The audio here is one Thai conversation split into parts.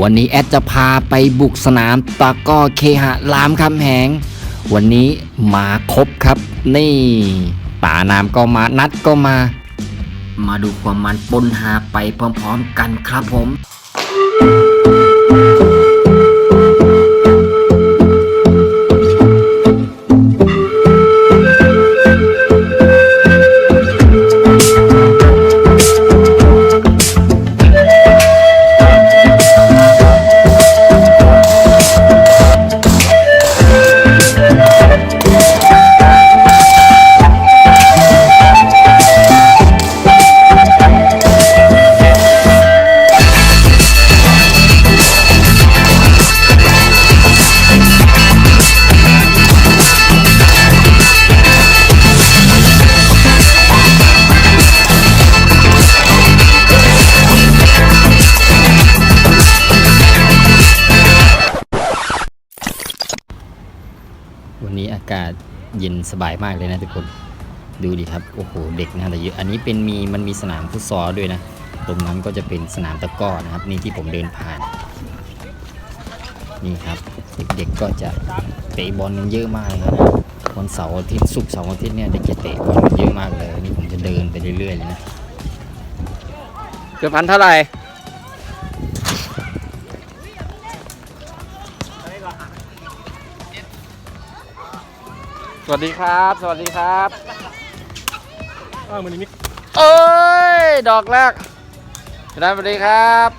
วันนี้แอดจะพาไปบุกสนามตะก้อเคหะรามคำแหง วันนี้มาครบครับ นี่ป่านามก็มานัดก็มา มาดูความมันปนหาไปพร้อมๆกันครับผม เย็นสบายมากเลยนะทุกคนดูดิครับ โอ้โห เด็กน่าจะเยอะ อันนี้เป็นมีมันมีสนามฟุตซอลด้วยนะ ตรงนั้นก็จะเป็นสนามตะก้อนะครับ นี่ที่ผมเดินผ่าน นี่ครับ เด็กๆก็จะเตะบอลกันเยอะมากเลยครับ วันเสาร์อาทิตย์ศุกร์เสาร์อาทิตย์เนี่ยเด็กจะเตะบอลกันเยอะมากเลย นี่ผมจะเดินไปเรื่อยๆเลยนะ เกือบพันเท่าไหร่ วัสดีครับ สวัสดีครับอ้าวมันนี่เอ้ย ดอกแรกสวัสดีครับ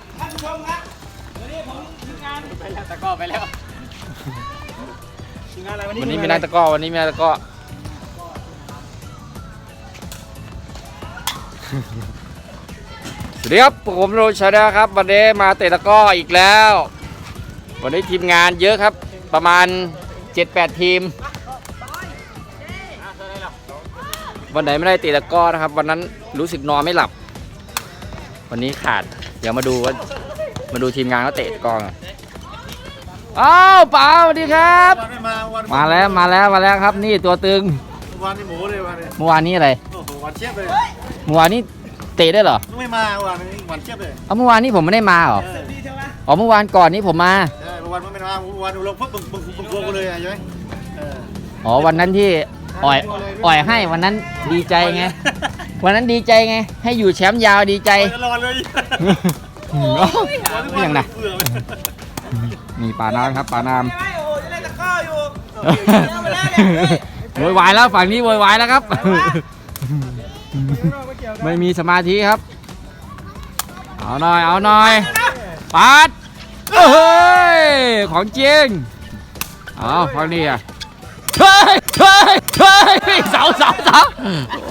ไปแล้วตะก้อไปแล้วงานอะไรวันนี้วันนี้มีนักตะกร้อวันนี้มีนักตะกร้อสวัสดีครับผมโรชาดาครับ วันนี้มาเตะตะกร้ออีกแล้ว วันนี้ทีมงานเยอะครับ ประมาณ 7-8 ทีม วันไหนไม่ได้เตะตะกร้อนะครับ วันนั้นรู้สึกนอนไม่หลับ วันนี้ขาด เดี๋ยวมาดูว่ามาดูทีมงานเขาเตะตะกร้อกันอ้าวเปล่าสวัสดีครับวันไม่มาวันมาแล้วมาแล้วมาแล้วครับ นี่ตัวตึงวันนี่หมูเลยวันนี้เมื่อวานนี้อะไรโอ้โหวันเชียบเลยเมื่อวานนี้เตะได้วยเหรอไม่มาวันนี้วันเชียบเลยเอาเมื่อวานนี้ผมไม่ได้มาเหรอเอออ๋อเมื่อวานก่อนนี้ผมมาใช่วันไม่มาวันลงปุ๊บบึ้งบึ้งบึ้งกูเลยใช่ไหมเออ อ๋อวันนั้นที่ อ่อยอ่อยให้วันนั้นดีใจไง วันนั้นดีใจไง ให้อยู่แชมป์ยาวดีใจรอเลยอืมอ๋อไม่อย่างนะนี่ปานามครับปานามโวยวายแล้วฝั่งนี้โวยวายแล้วครับ ไม่มีสมาธิครับ เอาหน่อย เอาหน่อยปัดเฮ้ย ของจริง เอาฟังนี่อะเฮ้ยเฮ้ย เฮ้ยเสาเสาเสา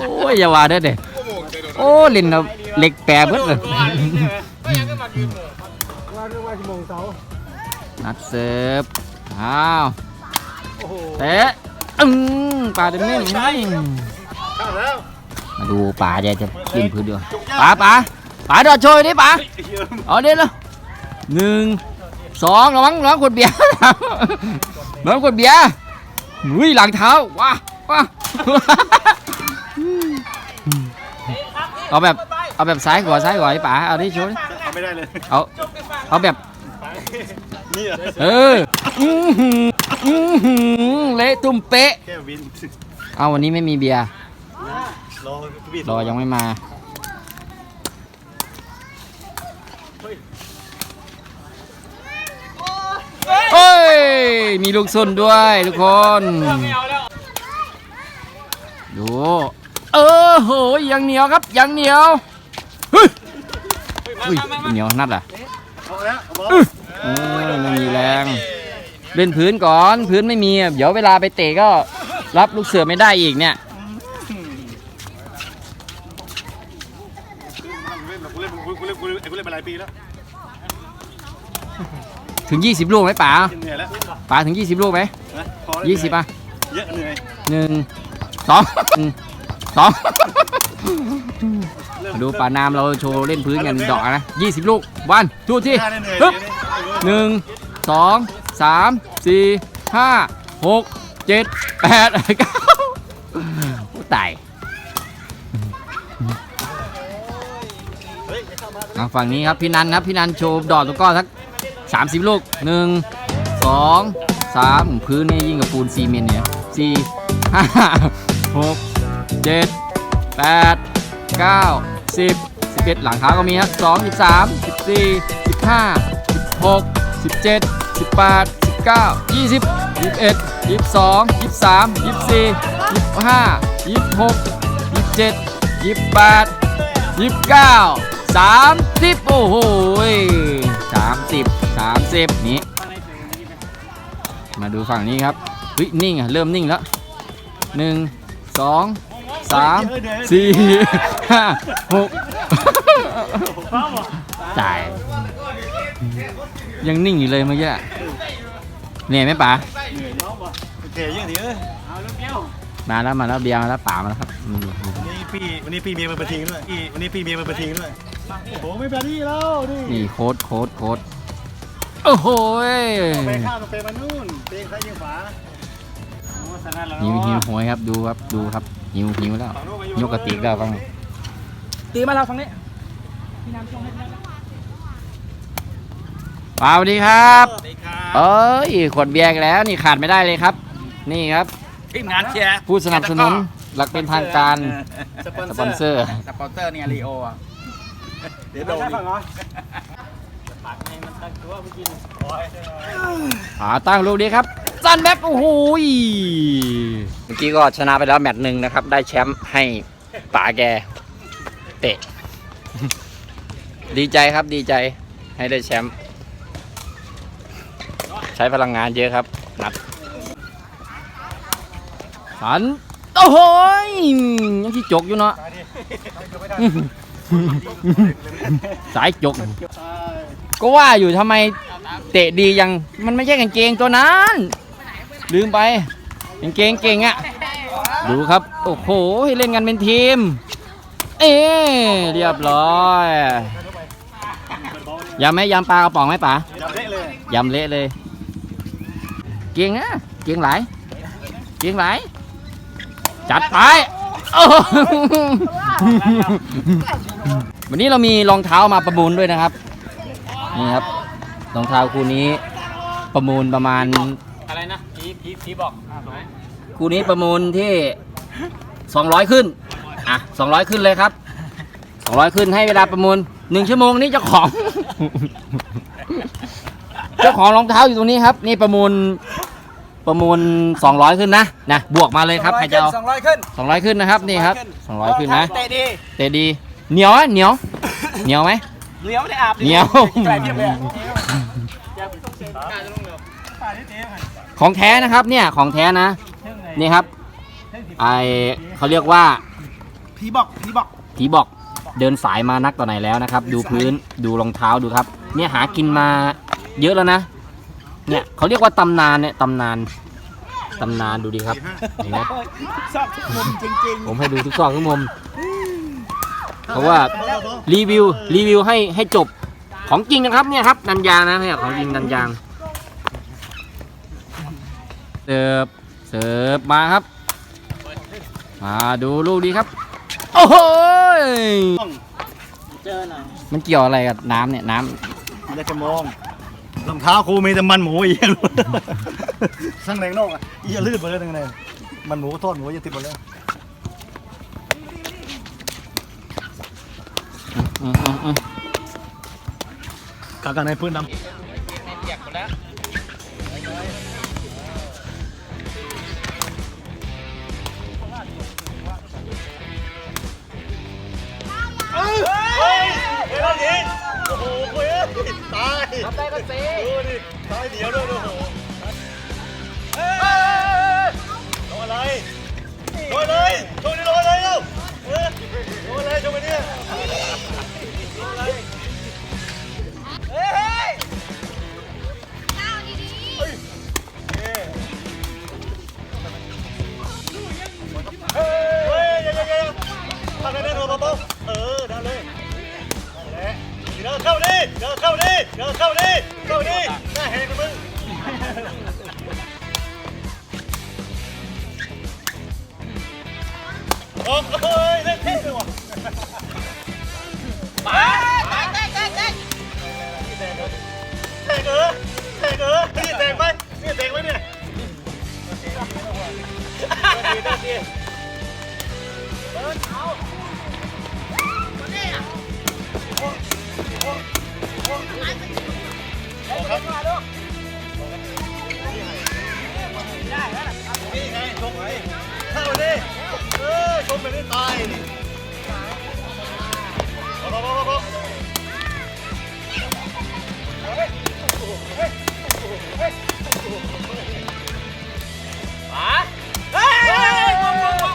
โอ้ยอย่าว่าเด้เด้โอ้เล่นเอาเหล็กแปรเบิดเลยนัดเสิร์ฟอ้าวเตะอึ้งป่าเต็มนิ่มเข้าแล้วมาดูป่าจะจะกินพื้นด้วยป่าป่าป่าดอดโชยดิป่าเอาเดี๋ยวเลยหนึ่งสองระวังระวังขวดเบียร์ระวังขวดเบียร์อุ้ยหลังเท้าว้า ว้าเอาแบบเอาแบบซ้ายขวาซ้ายขวาไอ้ป๋าเอาดิโชว์ดิทำไม่ได้เลยเอาเอาแบบนี่เหรอเอออื้อหืออื้อหือเละตุ้มเป๊ะ แค่วินเอาวันนี้ไม่มีเบียร์รอพี่ รอยังไม่มาเอ้ยมีลูกซุนด้วยทุกคน ดูเออโหยังเหนียวครับยังเหนียวเฮ้ยอุ้ยเหนียวนัดอะเอาแล้วบอลเออไม่มีแรงเล่นพื้นก่อนพื้นไม่มีอะเดี๋ยวเวลาไปเตะก็รับลูกเสือไม่ได้อีกเนี่ยกูเล่นกูเล่นกูเล่นกูเล่นมาหลายปีแล้วถึง 20 ลูกไหมป๋าเหนื่อยแล้วป๋าถึง 20 ลูกไหมนะพอยี่สิบอะเยอะเหนื่อยหนึ่ง สองหนึ่งสองมาดูป่านามเราโชว์เล่นพื้นกันดอกนะ20ลูกวันทูที่หน้าเหนื่อยปึ๊บหนึ่งสองสามสี่ห้าหกเจ็ดแปดเก้าโอ้ตายเอาฝั่งนี้ครับพี่นันครับพี่นันโชว์ดอกตะกร้อสักสามสิบลูกหนึ่งสองสามพื้นนี่ยิ่งกับปูนซีเมนต์เนี่ยสี่ห้า หกเจ็ดแปดเก้าสิบสิบเอ็ดหลังเท้าก็มีครับสองสิบสามสิบสี่สิบห้าสิบหกสิบเจ็ดสิบแปดสิบเก้ายี่สิบยี่สิบเอ็ดยี่สิบสองยี่สิบสามยี่สิบสี่ยี่สิบห้ายี่สิบหกยี่สิบเจ็ดยี่สิบแปดยี่สิบเก้าสามสิบโอ้โหสามสิบสามสิบนี้ มาดูฝั่งนี้ครับเฮ้ยนิ่งอะ เริ่มนิ่งแล้วหนึ่ง สองสามสี่ห้าหกตาย ยังนิ่งอยู่เลยเมื่อกี้อะเหนื่อยไหมป๋าโอเคยังดีเอ้ยมาแล้วมาแล้วเบียร์มาแล้วป๋ามาแล้วครับอืมวันนี้พี่วันนี้พี่เมียมาประทิงด้วยพี่วันนี้พี่เมียมาประทิงด้วยโอ้โหไม่แบบนี้แล้วนี่นี่โค้ดโค้ดโค้ดโอ้โหยไปข้ามไปมานู่นเตงใครยิงฝา โอ้สนั่นแล้วหิวหิวโหยครับดูครับดูครับหิวหิวแล้วยกกระติกแล้วฟังตีมาเราฝั่งนี้ป๋าสวัสดีครับสวัสดีครับเอ้ยขวดเบียร์อีกแล้วนี่ขาดไม่ได้เลยครับ นี่ครับทีมงานเชียร์ผู้สนับสนุนหลักเป็นทางการสปอนเซอร์สปอนเซอร์เนี่ยลีโออะเดี๋ยวโดนอีกป๋าตั้งลูกดีครับ ซันแบ็กโอ้โหยเมื่อกี้ก็ชนะไปแล้วแมตช์หนึ่งนะครับ ได้แชมป์ให้ป๋าแก เตะ ดีใจครับดีใจให้ได้แชมป์ใช้พลังงานเยอะครับนัดสันโอ้โหยยังที่จกอยู่เนาะสายจก ก็ว่าอยู่ทำไมเตะดียัง มันไม่ใช่กางเกงตัวนั้น ลืมไปกางเก่งเก่งอะ ดูครับ โอ้โห เล่นกันเป็นทีม เอ๊เรียบร้อยยำไหมยำปลากระป๋องไหมป๋าจับเละเลยยำเละเลย เก่งนะเก่งหลายเก่งหลายจัดไปวันนี้เรามีรองเท้ามาประมูลด้วยนะครับ นี่ครับรองเท้าคู่นี้ประมูลประมาณอะไรนะ พีพีพีบอกคู่นี้ประมูลที่ 200 ขึ้น อะ 200 ขึ้นเลยครับ 200 ขึ้นให้เวลาประมูล1ชั่วโมงนี้เจ้าของ เจ้าของรองเท้าอยู่ตรงนี้ครับ นี่ประมูลประมูล 200 ขึ้นนะนะบวกมาเลยครับใครจะเอาสองร้อยขึ้น200 ขึ้นนะครับนี่ครับ 200 ขึ้นนะเตะดีเตะดีเหนียวไหมเหนียวเหนียวไหมเหนียวไม่ได้อาบเหนียว ไกลเพียบเลยอะ ของแท้นะครับเนี่ยของแท้นะนี่ครับไอเขาเรียกว่าพีบอกพีบอกผีบอกเดินสายมานักต่อไหนแล้วนะครับ ดูพื้นดูรองเท้าดูครับ เนี่ยหากินมาเยอะแล้วนะ เนี่ยเขาเรียกว่าตำนานเนี่ยตำนานตำนานดูดีครับเห็นไหมชอบทุกมุมจริงผมให้ดูทุกซอกทุกมุมเพราะว่ารีวิวรีวิวให้ให้จบของจริงนะครับเนี่ยครับนันยางนะเนี่ยของจริงนันยาง เสิร์ฟเสิร์ฟมาครับ มาดูลูกดีครับ โอ้โหยๆเจอหน่อยมันเกี่ยวอะไรกับน้ำเนี่ยน้มันจะมองรองเท้าครูมีแต่มันหมูอีกข้างในนอกอะอีลื่นหมดเลยข้างในมันหมูทอดหมูจะติดหมดเลยำอืมอืมอืมกางกันในพื้นดำ เฮ้ยยิงโอ้โหเฮ้ยตายทำได้ก็เซ่ดูดิตายเดียวด้วยโอ้โหเฮ้ย โอ้เฮ้ยเล่นเท่เลยว่ะมาแตกแตกแตกแตกเออเต็งไว้เนี่ยดีดีดีนี่ไงชงไว้เข้าดิ เออชงไปได้ตายดิพอพอพอพอ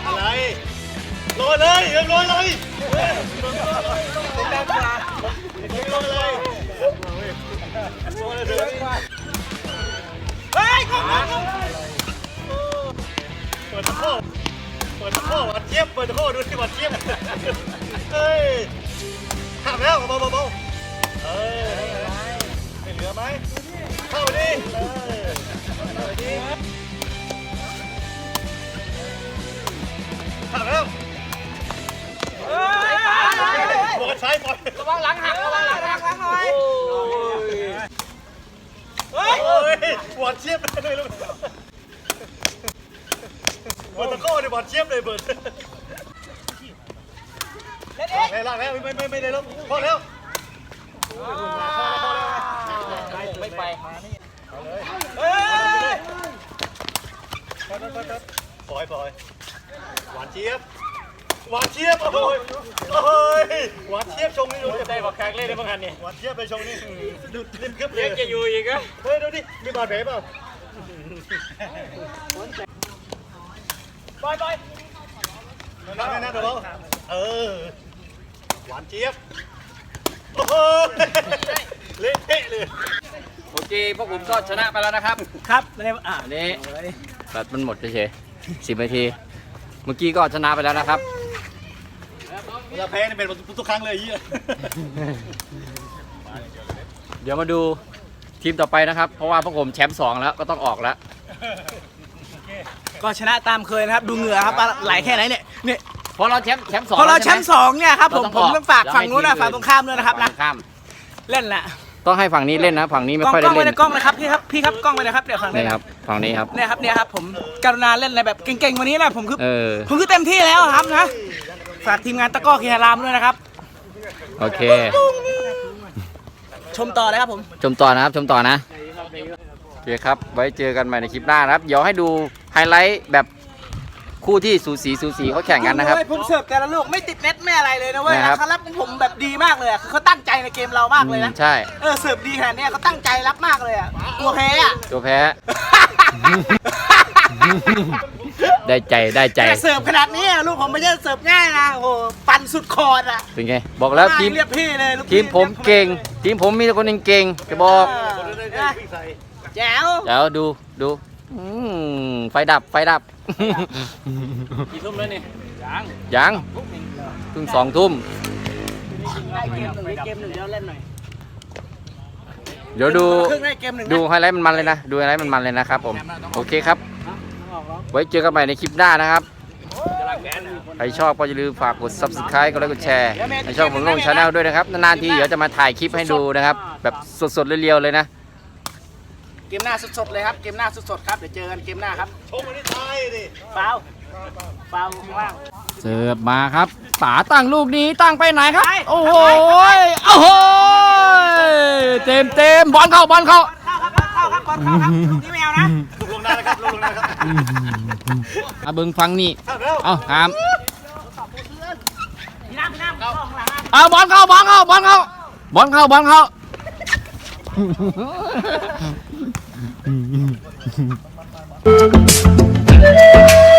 อะไรลอยเลยเอ็มลอยเลยดังกว่าลอยเลย อดเชียบเลยเบิร์ดลากแล้วไม่ไม่ไม่ได้แล้วพอแล้วไม่ไปเฮ้ยปล่อยปล่อยหวานเจี๊ยบหวานเทียบโอ้ยโอ้ยหวานเทียบชงนี่ดูจะได้บอกแขกเล่นได้บ้างกันนี่หวานเทียบไปชงนี่ดูริมกึ๊บเลยจะอยู่อีกอะเฮ้ยดูดิมีบาดแผลเปล่า ปล่อยปล่อยนั่นนั่นเดี๋ยวเออ หวานเจี๊ยบ โอ้โหเละเทะเลย โอเคพวกผมก็ชนะไปแล้วนะครับ ครับแล้วอะอันนี้แบตมันหมดเฉยๆสิบนาที เมื่อกี้ก็ชนะไปแล้วนะครับเวลาแพ้นี่เป็นทุกครั้งเลยยี่เดี๋ยวมาดูทีมต่อไปนะครับ เพราะว่าพวกผมแชมป์สองแล้วก็ต้องออกแล้ว ก็ชนะตามเคยนะครับ ดูเหงื่อครับว่าไหลแค่ไหนเนี่ยเนี่ยเพราะเราแชมป์แชมป์สองพอเราแชใช่ไหมป์สองเนี่ยครับผมเราผมต้องฝากอฝั่งนู้นนะให้ฝั่งตรงข้ามด้วยนะครับนะข้ามเล่นแหละต้องให้ฝั่งนี้เล่นนะฝั่งนี้ไม่กล้องค่อยกได้ล้องไว้เล่ในนกล้องนะครับพี่ครับพี่ครับกล้องไว้นะครับเดี๋ยวฝั่งนี้นี่ครับฝั่งนี้ครับ เนี่ยครับเนี่ยครับผมกรุณาเล่นอะไรแบบเก่งๆวันนี้นะผมคือเออ ผมคือเต็มที่แล้วครับนะฝากทีมงานตะกร้อคีฮารามด้วยนะครับ โอเค ชมต่อเลยครับผม ชมต่อนะครับ ชมต่อนะโอเคครับ ไว้เจอกันใหม่ในคลิปหน้านะครับ เดี๋ยวให้ดู ไฮไลท์แบบคู่ที่สูสีสูสีเขาแข่งกันนะครับโอ้ยผมเสิร์ฟแต่ละลูกไม่ติดเน็ตไม่อะไรเลยนะเว้ยนะครับ เขารับผมแบบดีมากเลยอะคือเขาตั้งใจในเกมเรามากเลยนะ ใช่เออเสิร์ฟดีขนาดเนี้ยเขาตั้งใจรับมากเลยอะกลัวแพ้อะตัวแพ้ ได้ใจได้ใจ แต่เสิร์ฟขนาดนี้อะลูกผมไม่ใช่เสิร์ฟง่ายนะโอ้โหปั่นสุดคอร์ดอะเป็นไง บอกแล้วทีม เรียกพี่เลยลูกทีมผมเก่ง ทีมผมมีแต่คนเก่งๆจะบอกแจ๋ว เดี๋ยวดูดู อืมไฟดับไฟดับ กี่ทุ่มแล้วนี่ยังยังเพิ่งสองทุ่มได้เกมหนึ่งได้เกมหนึ่งเดี๋ยวเล่นหน่อยเดี๋ยวดูครึ่งได้เกมหนึ่งนะดูไฮไลท์มันมันๆเลยนะดูไฮไลท์มันมันๆเลยนะครับผมโอเคครับไว้เจอกันใหม่ในคลิปหน้านะครับใครชอบก็อย่าลืมฝากกด subscribe กดไลค์กดแชร์ในช่องของลงชาแนลด้วยนะครับ นานๆทีเดี๋ยวจะมาถ่ายคลิปให้ดูนะครับ แบบสดๆเรียวๆเลยนะ เกมหน้าสดๆเลยครับ เกมหน้าสดๆครับ เดี๋ยวเจอกันเกมหน้าครับชงมันได้ตายดิฟาวฟาวข้างล่างเสิร์ฟมาครับตาตั้งลูกนี้ตั้งไปไหนครับ โอ้โหยโอ้โหยเต็มเต็มบอลเข้าบอลเข้าเข้าครับเข้าครับบอลเข้าครับลูกนี้ไม่เอานะลูกลงได้นะครับลูกลงได้นะครับอาเบิงฟังนี่ห้ามแล้วเอาถามพี่น้ำพี่น้ำเข้าข้างหลังอะเอาบอลเข้าบอลเข้าบอลเข้าบอลเข้าบอลเข้า Thank you.